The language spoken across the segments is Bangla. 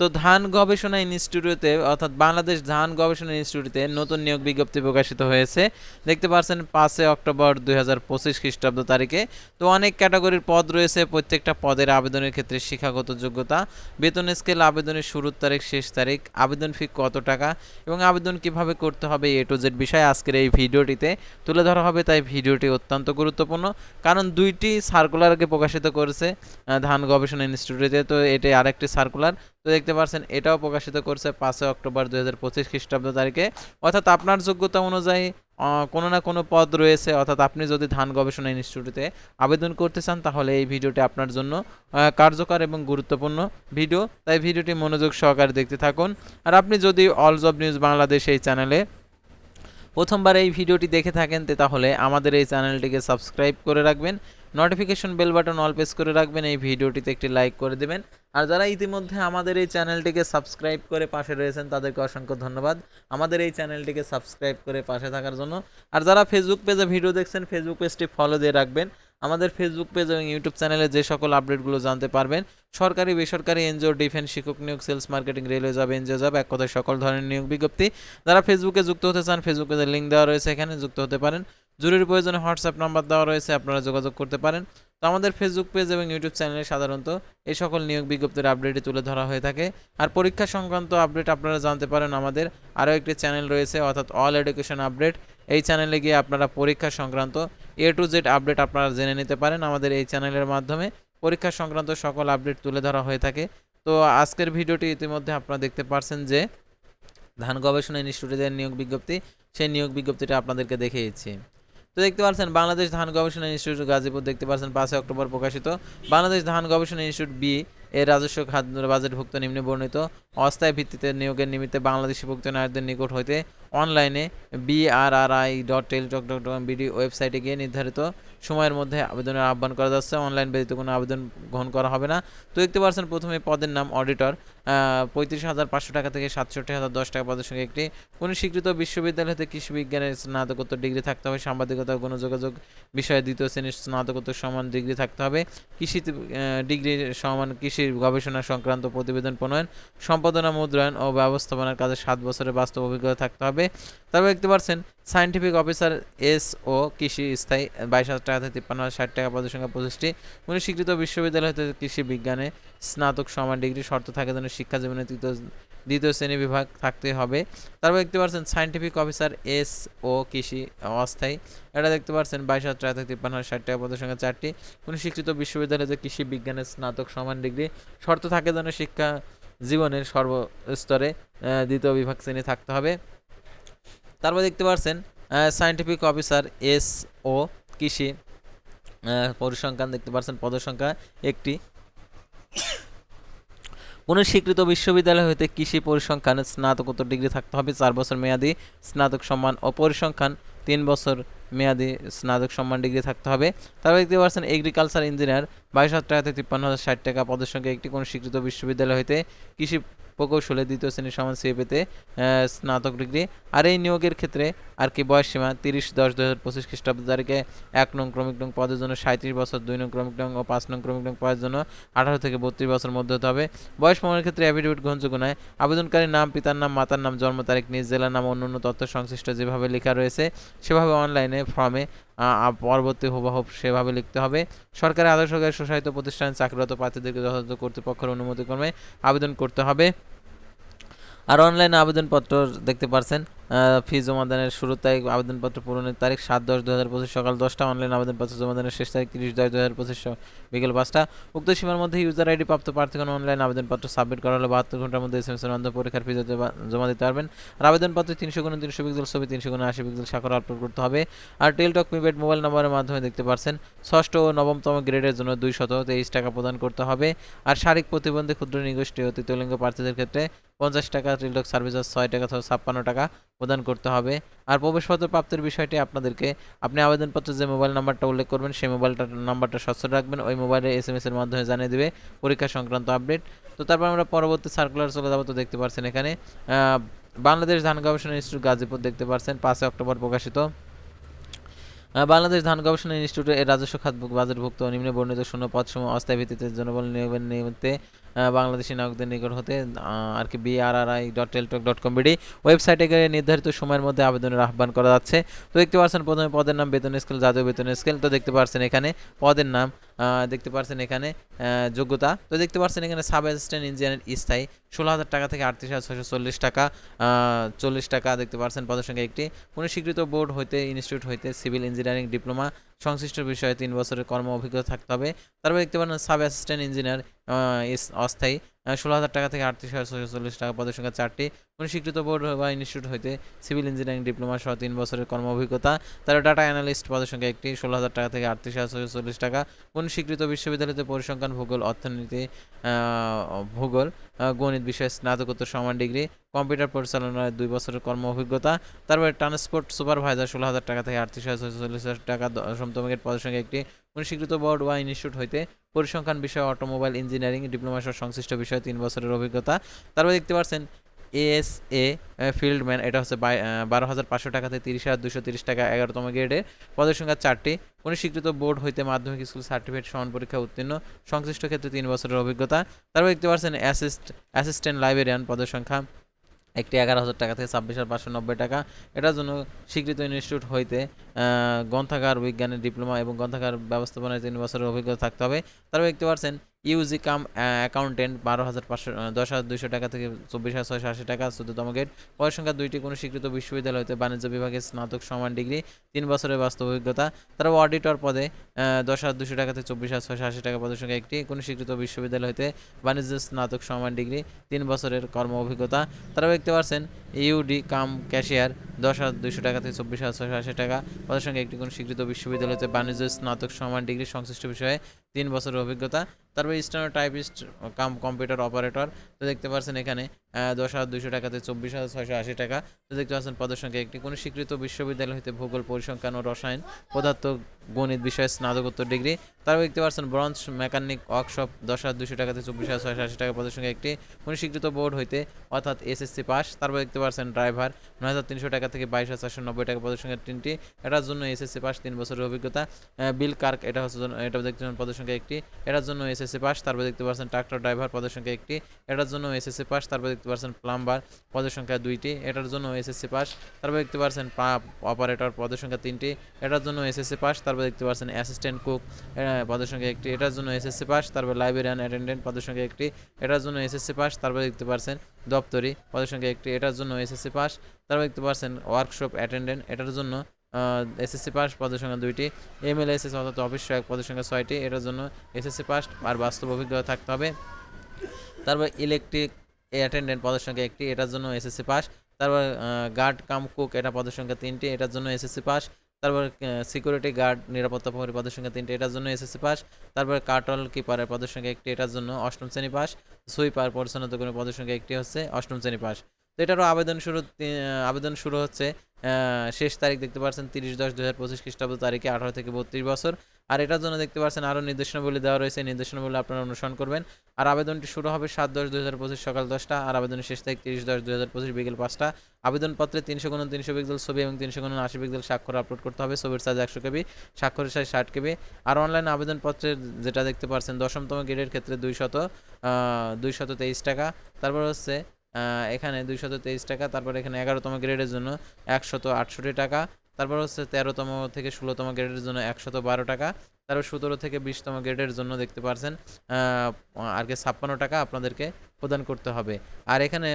তো ধান গবেষণা ইনস্টিটিউটে, অর্থাৎ বাংলাদেশ ধান গবেষণা ইনস্টিটিউটে নতুন নিয়োগ বিজ্ঞপ্তি প্রকাশিত হয়েছে। দেখতে পাচ্ছেন, পাঁচই অক্টোবর দুই হাজার পঁচিশ খ্রিস্টাব্দ তারিখে। তো অনেক ক্যাটাগরির পদ রয়েছে, প্রত্যেকটা পদের আবেদনের ক্ষেত্রে শিক্ষাগত যোগ্যতা, বেতন স্কেল, আবেদনের শুরুর তারিখ, শেষ তারিখ, আবেদন ফি কত টাকা এবং আবেদন কীভাবে করতে হবে এ টু জেড বিষয়ে আজকের এই ভিডিওটিতে তুলে ধরা হবে। তাই ভিডিওটি অত্যন্ত গুরুত্বপূর্ণ, কারণ দুইটি সার্কুলারকে প্রকাশিত করেছে ধান গবেষণা ইনস্টিটিউটে। তো এটি আরেকটি সার্কুলার তো দেখতে পাচ্ছেন এটাও প্রকাশিত করছে পাঁচই অক্টোবর দুই হাজার পঁচিশ খ্রিস্টাব্দ তারিখে। অর্থাৎ আপনার যোগ্যতা অনুযায়ী কোনো না কোনো পদ রয়েছে, অর্থাৎ আপনি যদি ধান গবেষণা ইনস্টিটিউটে আবেদন করতে চান, তাহলে এই ভিডিওটি আপনার জন্য কার্যকর এবং গুরুত্বপূর্ণ ভিডিও। তাই ভিডিওটি মনোযোগ সহকারে দেখতে থাকুন। আর আপনি যদি অল জব নিউজ বাংলাদেশ এই চ্যানেলে প্রথমবার এই ভিডিওটি দেখে থাকেন তাহলে আমাদের এই চ্যানেলটিকে সাবস্ক্রাইব করে রাখবেন। Notification bell button all press করে রাখবেন, এই ভিডিওটিতে একটি লাইক করে দেবেন। আর যারা ইতিমধ্যে আমাদের এই চ্যানেলটিকে সাবস্ক্রাইব করে পাশে রয়েছেন, তাদেরকে অসংখ্য ধন্যবাদ। আমাদের এই চ্যানেলটিকে সাবস্ক্রাইব করে পাশে থাকার জন্য। আর যারা ফেসবুক পেজে ভিডিও দেখছেন ফেসবুক পেজটি ফলো দিয়ে রাখবেন। আমাদের ফেসবুক পেজ এবং ইউটিউব চ্যানেলে যে সকল আপডেটগুলো জানতে পারবেন, সরকারি, বেসরকারি, এনজিও ডিফেন্স শিক্ষক নিয়োগ sales marketing railway job NGO job এক কথায় সকল ধরনের নিয়োগ বিজ্ঞপ্তি। যারা ফেসবুকে যুক্ত হতে চান ফেসবুকে যে লিঙ্ক দেওয়া রয়েছে এখানে, যুক্ত হতে পারেন। জরুরি প্রয়োজনে হোয়াটসঅ্যাপ নাম্বার দেওয়া রয়েছে, আপনারা যোগাযোগ করতে পারেন। তো আমাদের ফেসবুক পেজ এবং ইউটিউব চ্যানেলে সাধারণত এই সকল নিয়োগ বিজ্ঞপ্তির আপডেটই তুলে ধরা হয়ে থাকে। আর পরীক্ষা সংক্রান্ত আপডেট আপনারা জানতে পারেন, আমাদের আরও একটি চ্যানেল রয়েছে, অর্থাৎ অল এডুকেশন আপডেট এই চ্যানেলে গিয়ে আপনারা পরীক্ষা সংক্রান্ত এ টু জেড আপডেট আপনারা জেনে নিতে পারেন। আমাদের এই চ্যানেলের মাধ্যমে পরীক্ষা সংক্রান্ত সকল আপডেট তুলে ধরা হয়ে থাকে। তো আজকের ভিডিওটি ইতিমধ্যে আপনারা দেখতে পারছেন যে ধান গবেষণা ইনস্টিটিউটের নিয়োগ বিজ্ঞপ্তি, সেই নিয়োগ বিজ্ঞপ্তিটা আপনাদেরকে দেখিয়েছি। তো দেখতে পাচ্ছেন, বাংলাদেশ ধান গবেষণা ইনস্টিটিউট গাজীপুর দেখতে পাচ্ছেন, পাঁচই অক্টোবর প্রকাশিত। বাংলাদেশ ধান গবেষণা ইনস্টিটিউট বি এর রাজস্ব খাদ্য বাজেটভুক্ত নিম্নে বর্ণিত অস্থায়ী ভিত্তিতে নিয়োগের নিমিত্তে বাংলাদেশি ভুক্ত নায়কদের নিকট হইতে অনলাইনে BRRI dot tel dot dot BD ওয়েবসাইটে গিয়ে নির্ধারিত সময়ের মধ্যে আবেদনের আহ্বান করা যাচ্ছে। অনলাইন ব্যতীত কোনো আবেদন গ্রহণ করা হবে না। তো দেখতে পাচ্ছেন প্রথমে পদের নাম অডিটর। পঁয়ত্রিশ হাজার পাঁচশো টাকা থেকে সাতষট্টি হাজার দশ টাকা পদের সঙ্গে একটি। কোনো স্বীকৃত বিশ্ববিদ্যালয় হতে কৃষি বিজ্ঞানের স্নাতকোত্তর ডিগ্রি থাকতে হবে। সাংবাদিকতা ও গণযোগাযোগ বিষয়ে দ্বিতীয় শ্রেণির স্নাতকোত্তর সমান ডিগ্রি থাকতে হবে। কৃষি ডিগ্রি সমান কৃষি গবেষণা সংক্রান্ত প্রতিবেদন প্রণয়ন, সম্পাদনা মুদ্রায়ন ও ব্যবস্থাপনার কাজে সাত বছরের বাস্তব অভিজ্ঞতা থাকতে হবে। তারপর দেখতে পাচ্ছেন সায়েন্টিফিক অফিসার এস ও কৃষি স্থায়ী, বাইশ হাজার টাকা থেকে তিপ্পান্ন হাজার ষাট টাকা পদের সংখ্যা পঁচিশটি। কোনো স্বীকৃত বিশ্ববিদ্যালয় হতে কৃষি বিজ্ঞানে স্নাতক সমান ডিগ্রি, শর্ত থাকে যেন শিক্ষা জীবনে তৃতীয়, দ্বিতীয় শ্রেণি বিভাগ থাকতে হবে। তারপর দেখতে পাচ্ছেন সায়েন্টিফিক অফিসার এস ও কৃষি অস্থায়ী। এটা দেখতে পাচ্ছেন বাইশ হাজার টাকা থেকে তিপ্পান্ন হাজার ষাট টাকা পদের সংখ্যা চারটি। কোনো স্বীকৃত বিশ্ববিদ্যালয়ে যে কৃষি বিজ্ঞানে স্নাতক সমান ডিগ্রি, শর্ত থাকে যেন শিক্ষা জীবনের সর্বস্তরে দ্বিতীয় বিভাগ শ্রেণি থাকতে হবে। তারপর দেখতে পাচ্ছেন সায়েন্টিফিক অফিসার এস ও কৃষি পরিসংখ্যান দেখতে পাচ্ছেন পদের সংখ্যা একটি। কোনো স্বীকৃত বিশ্ববিদ্যালয় হইতে কৃষি পরিসংখ্যানে স্নাতকোত্তর ডিগ্রি থাকতে হবে, চার বছর মেয়াদি স্নাতক সম্মান ও পরিসংখ্যান, তিন বছর মেয়াদি স্নাতক সম্মান ডিগ্রি থাকতে হবে। তারপর দেখতে পাচ্ছেন এগ্রিকালচার ইঞ্জিনিয়ার বাইশ হাজার টাকা থেকে তিপ্পান্ন হাজার ষাট টাকা পদের সঙ্গে একটি কোনো স্বীকৃত বিশ্ববিদ্যালয় হইতে কৃষি প্রকৌশলে দ্বিতীয় শ্রেণির সমান সিএপিতে স্নাতক ডিগ্রি আর এই নিয়োগের ক্ষেত্রে আর কি বয়স সীমা তিরিশ দশ দু হাজার পঁচিশ খ্রিস্টাব্দ তারিখে এক নং ক্রমিক নং পদের জন্য সাঁত্রিশ বছর, দুই নং ক্রমিক নং ও পাঁচ নং ক্রমিক নং পদের জন্য আঠারো থেকে বত্রিশ বছর মধ্যে হতে হবে। বয়স প্রমাণের ক্ষেত্রে অ্যাফিডেভিট গ্রহণযোগ্য নয়। আবেদনকারীর নাম, পিতার নাম, মাতার নাম, জন্ম তারিখ, নিজ জেলার নাম, অন্যান্য তথ্য সংশ্লিষ্ট যেভাবে লেখা রয়েছে, সেভাবে অনলাইনে ফর্মে পরবর্তী হুবাহুব সেভাবে লিখতে হবে। সরকারি আদর্শ স্বশাসিত প্রতিষ্ঠান চাকরিরত প্রার্থীদেরকে যথাযথ কর্তৃপক্ষের অনুমতিক্রমে আবেদন করতে হবে। আর অনলাইন আবেদনপত্র দেখতে পারছেন ফি জমাদানের শুরুর তারিখ আবেদনপত্র পূরণের তারিখ সাত দশ দু হাজার পঁচিশ সকাল দশটা অনলাইন আবেদনপত্র জমাদানের শেষ তারিখ তিরিশ দশ দু হাজার পঁচিশ বিকেল পাঁচটা। উক্ত সীমার মধ্যে ইউজার আইডি প্রাপ্ত প্রার্থীগণ অনলাইন আবেদনপত্র সাবমিট করা হলে বাহাত্তর ঘণ্টার মধ্যে এস এম এর মাধ্যমে পরীক্ষার ফি জমা দিতে পারবেন। আর আবেদনপত্রে তিনশো গুণ তিনশো পিক্সেল ছবি, তিনশো গুণ আশি পিক্সেল স্বাক্ষর আপলোড করতে হবে। আর টেলটক মিবেট মোবাইল নম্বরের মাধ্যমে দেখতে পারছেন, ষষ্ঠ ও নবমতম গ্রেডের জন্য দুই শত তেইশ টাকা প্রদান করতে হবে। আর শারীরিক প্রতিবন্ধী ক্ষুদ্র, নিগোষ্ঠী তৃতীয় লিঙ্গ প্রার্থীদের ক্ষেত্রে পঞ্চাশ টাকা টেলটক সার্ভিসেস ছয় টাকা ছাপ্পান্ন টাকা প্রদান করতে হবে। আর প্রবেশপত্র প্রাপ্তির বিষয়টি আপনাদেরকে, আপনি আবেদনপত্রে যে মোবাইল নাম্বারটা উল্লেখ করবেন, সেই মোবাইলটা নাম্বারটা সচ্ছল রাখবেন, ওই মোবাইলে এস এম এর মাধ্যমে জানিয়ে দেবে পরীক্ষা সংক্রান্ত আপডেট তো তারপর আমরা পরবর্তী সার্কুলার চলে যাব, তো দেখতে পাচ্ছেন এখানে বাংলাদেশ ধান গবেষণা ইনস্টিটিউট গাজীপুর দেখতে পাচ্ছেন পাঁচই অক্টোবর প্রকাশিত। বাংলাদেশ ধান গবেষণা ইনস্টিটিউট এর রাজস্ব খাত বাজারভুক্ত নিম্নে বর্ণিত শূন্য পদসমূহ অস্থায়ী ভিত্তিতে জনবল নিয়োগের নিমিত্তে বাংলাদেশি নাগরিকদের নিকট হতে আর কি BRRI dot teletalk dot com BD ওয়েবসাইটে গিয়ে নির্ধারিত সময়ের মধ্যে আবেদনের আহ্বান করা যাচ্ছে। তো দেখতে পাচ্ছেন, প্রথমে পদের নাম বেতন স্কেল জাতীয় বেতন স্কেল তো দেখতে পাচ্ছেন এখানে পদের নাম দেখতে পাচ্ছেন এখানে যোগ্যতা, তো দেখতে পাচ্ছেন এখানে সাব অ্যাসিস্ট্যান্ট ইঞ্জিনিয়ার স্থায়ী, ষোলো হাজার টাকা থেকে আটত্রিশ হাজার ছশো চল্লিশ টাকা চল্লিশ টাকা, দেখতে পাচ্ছেন পদের সঙ্গে একটি। কোনো বোর্ড হইতে ইনস্টিটিউট হইতে সিভিল ইঞ্জিনিয়ারিং ডিপ্লোমা সংশ্লিষ্ট বিষয়ে তিন বছরের কর্ম অভিজ্ঞতা থাকতে হবে। তারপর দেখতে পারেন সাব অ্যাসিস্ট্যান্ট ইঞ্জিনিয়ার অস্থায়ী। ষোলো হাজার টাকা থেকে আটত্রিশ হাজার ছশো চল্লিশ টাকা পদের সংখ্যা চারটি কোনো স্বীকৃত বোর্ড বা ইনস্টিটিউট হইতে সিভিল ইঞ্জিনিয়ারিং ডিপ্লোমা সহ তিন বছরের কর্ম অভিজ্ঞতা তার ডাটা অ্যানালিস্ট পদের সংখ্যা একটি ষোলো হাজার টাকা থেকে আটত্রিশ হাজার ছশো চল্লিশ টাকা। কোন স্বীকৃত বিশ্ববিদ্যালয়তে পরিসংখ্যান ভূগোল, অর্থনীতি ভূগোল গণিত বিষয়ে স্নাতকোত্তর সমান ডিগ্রি, কম্পিউটার পরিচালনায় দুই বছরের কর্ম অভিজ্ঞতা তারপরে ট্রান্সপোর্ট সুপারভাইজার ষোলো হাজার টাকা থেকে আটত্রিশ হাজার ছশো চল্লিশ টাকা দশমতম গ্রেড পদের সংখ্যা একটি। স্বীকৃত বোর্ড বা ইনস্টিটিউট হইতে পরিসংখ্যান বিষয়ে অটোমোবাইল ইঞ্জিনিয়ারিং ডিপ্লোমা সহ সংশ্লিষ্ট বিষয়ে তিন বছরের অভিজ্ঞতা। তারপর দেখতে পাচ্ছেন এএস এ ফিল্ডম্যান এটা হচ্ছে বারো হাজার পাঁচশো টাকা থেকে তিরিশ হাজার দুশো তিরিশ টাকা এগারোতম গ্রেডের পদের সংখ্যা চারটি। কোনো স্বীকৃত বোর্ড হইতে মাধ্যমিক স্কুল সার্টিফিকেট সমান পরীক্ষা উত্তীর্ণ। সংশ্লিষ্ট ক্ষেত্রে তিন বছরের অভিজ্ঞতা। তারপর দেখতে পাচ্ছেন অ্যাসিস্ট, অ্যাসিস্ট্যান্ট লাইব্রেরিয়ান পদের সংখ্যা। একটি এগারো হাজার টাকা থেকে ছাব্বিশ হাজার পাঁচশো নব্বই টাকা। এটার জন্য স্বীকৃত ইনস্টিটিউট হইতে গ্রন্থাগার, বিজ্ঞানের ডিপ্লোমা এবং গ্রন্থাগার ব্যবস্থাপনায় তিন বছরের অভিজ্ঞতা থাকতে হবে। তারপর দেখতে পাচ্ছেন ইউজি কাম অ্যাকাউন্টেন্ট বারো হাজার পাঁচশো দশ হাজার দুইশো টাকা থেকে চব্বিশ হাজার ছয়শো আশি টাকা চোদ্দতম গেট বয়স সংখ্যা দুইটি, কোনো স্বীকৃত বিশ্ববিদ্যালয় হতে বাণিজ্য বিভাগে স্নাতক সমান ডিগ্রি, তিন বছরের বাস্তব অভিজ্ঞতা। তারপর অডিটর পদে দশ হাজার দুশো টাকা থেকে চব্বিশ হাজার ছয়শো আশি টাকা পদের একটি, কোনো স্বীকৃত বিশ্ববিদ্যালয় হতে বাণিজ্য স্নাতক সমান ডিগ্রি, তিন বছরের কর্ম অভিজ্ঞতা। তারপর দেখতে পাচ্ছেন, ইউডি কাম ক্যাশিয়ার, দশ হাজার দুশো টাকা থেকে চব্বিশ হাজার ছয়শো আশি টাকা পদের সঙ্গে একটি, কোনো স্বীকৃত বিশ্ববিদ্যালয়তে বাণিজ্য স্নাতক সমান ডিগ্রি সংশ্লিষ্ট বিষয়ে তিন বছরের অভিজ্ঞতা। তারপর steno typist cum computer operator তো দেখতে পাচ্ছেন এখানে দশ হাজার দুশো টাকাতে চব্বিশ হাজার ছয়শো আশি টাকা। তো দেখতে পাচ্ছেন পদের সংখ্যা একটি কোনো স্বীকৃত বিশ্ববিদ্যালয় হতে ভূগোল, পরিসংখ্যান ও রসায়ন, পদার্থ, গণিত বিষয়ে স্নাতকোত্তর ডিগ্রি। তারপর দেখতে পাচ্ছেন, ব্রঞ্জ মেকানিক ওয়ার্কশপ দশ হাজার দুশো টাকা থেকে চব্বিশ হাজার ছয়শো আশি টাকা পদের সংখ্যা একটি স্বীকৃত বোর্ড হইতে অর্থাৎ এসএসসি পাস। তারপর দেখতে পাচ্ছেন ড্রাইভার, নয় হাজার তিনশো টাকা থেকে বাইশ হাজার চারশো নব্বই টাকা পদের সংখ্যা তিনটি। এটার জন্য এসএসসি পাস, তিন বছরের অভিজ্ঞতা। বিল কার্ক, এটা হচ্ছে এটা দেখতে পাচ্ছেন পদের সংখ্যা একটি। এটার জন্য এসএসসি পাস, তারপর দেখতে পাচ্ছেন ট্রাক্টর ড্রাইভার পদের সংখ্যা একটি। এটার জন্য এসএসসি পাস, তারপর দেখতে পাচ্ছেন প্লাম্বার পদের সংখ্যা দুইটি। এটার জন্য এসএসসি পাস, তারপর দেখতে পাচ্ছেন পাম্প অপারেটর পদের সংখ্যা তিনটি। এটার জন্য এসএসসি পাস, তারপর দেখতে পাচ্ছেন অ্যাসিস্ট্যান্ট কুক। পদের সংখ্যা একটি এটার জন্য এসএসসি পাস, তারপর লাইব্রেরিয়ান অ্যাটেন্ডেন্ট পদের সংখ্যা একটি এটার জন্য এসএসসি পাস, তারপর দেখতে পারছেন দপ্তরি পদের সংখ্যা একটি এটার জন্য এসএসসি পাস, তারপর দেখতে পারছেন ওয়ার্কশপ অ্যাটেন্ডেন্ট এটার জন্য এসএসসি পাস পদের সংখ্যা দুইটি এমএলএসএস অর্থাৎ অফিস সহায়ক পদের সংখ্যা ছয়টি, এটার জন্য এসএসসি পাস আর বাস্তব অভিজ্ঞতা থাকতে হবে। তারপর ইলেকট্রিক অ্যাটেন্ডেন্ট পদের সংখ্যা একটি, এটার জন্য এসএসসি পাস, তারপর গার্ড কাম কুক এটা পদের সংখ্যা তিনটি, এটার জন্য এসএসসি পাস তারপর সিকিউরিটি গার্ড নিরাপত্তা প্রহরী পদের সংখ্যা তিনটি, এটার জন্য এসএসসি পাস তারপর কাটল কিপারের পদের সংখ্যা একটি, এটার জন্য অষ্টম শ্রেণি পাস সুইপার পরিচ্ছন্নতা কর্মী পদের সংখ্যা একটি হচ্ছে অষ্টম শ্রেণি পাস তো এটারও আবেদন শুরু আবেদন শুরু হচ্ছে শেষ তারিখ দেখতে পাচ্ছেন তিরিশ দশ দু হাজার পঁচিশ খ্রিস্টাব্দ তারিখে আঠারো থেকে বত্রিশ বছর। আর এটার জন্য দেখতে পাচ্ছেন আরও নির্দেশনাবলী দেওয়া রয়েছে। নির্দেশনাবলী আপনারা অনুসরণ করবেন। আর আবেদনটি শুরু হবে সাত দশ দু হাজার পঁচিশ সকাল দশটা আর আবেদনের শেষ তারিখ তিরিশ দশ দু হাজার পঁচিশ বিকেল পাঁচটা। আবেদনপত্রে তিনশো গুণ তিনশো পিক্সেল ছবি এবং তিনশো গুণ আশি পিক্সেল স্বাক্ষর আপলোড করতে হবে। ছবির সাইজ একশো কেবি, স্বাক্ষরের সাইজ ষাট কেবি। আর অনলাইন আবেদনপত্রের যেটা দেখতে পাচ্ছেন দশমতম গ্রেডের ক্ষেত্রে দুইশত দুইশত তেইশ টাকা। তারপর হচ্ছে এখানে দুইশত তেইশ টাকা, তারপর এখানে এগারোতম গ্রেডের জন্য একশত আটষট্টি টাকা, তারপর হচ্ছে তেরোতম থেকে ষোলোতম গ্রেডের জন্য একশত বারো টাকা, তারপর সতেরো থেকে বিশতম গ্রেডের জন্য দেখতে পারছেন আর কি ছাপ্পান্ন টাকা আপনাদেরকে প্রদান করতে হবে। আর এখানে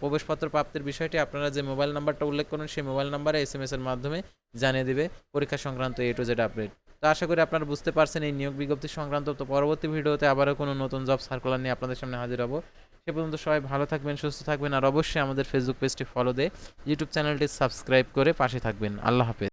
প্রবেশপত্র প্রাপ্তির বিষয়টি আপনারা যে মোবাইল নাম্বারটা উল্লেখ করুন, সেই মোবাইল নাম্বারে এস এম এস এর মাধ্যমে জানিয়ে দেবে পরীক্ষা সংক্রান্ত এ টু জেড আপডেট তো আশা করি আপনারা বুঝতে পারছেন এই নিয়োগ বিজ্ঞপ্তি সংক্রান্ত, তো পরবর্তী ভিডিওতে আবারও কোনো নতুন জব সার্কুলার নিয়ে আপনাদের সামনে হাজির হব। সে পর্যন্ত সবাই ভালো থাকবেন, সুস্থ থাকবেন, আর অবশ্যই আমাদের ফেসবুক পেজটি ফলো দিয়ে ইউটিউব চ্যানেলটি সাবস্ক্রাইব করে পাশে থাকবেন। আল্লাহ হাফেজ।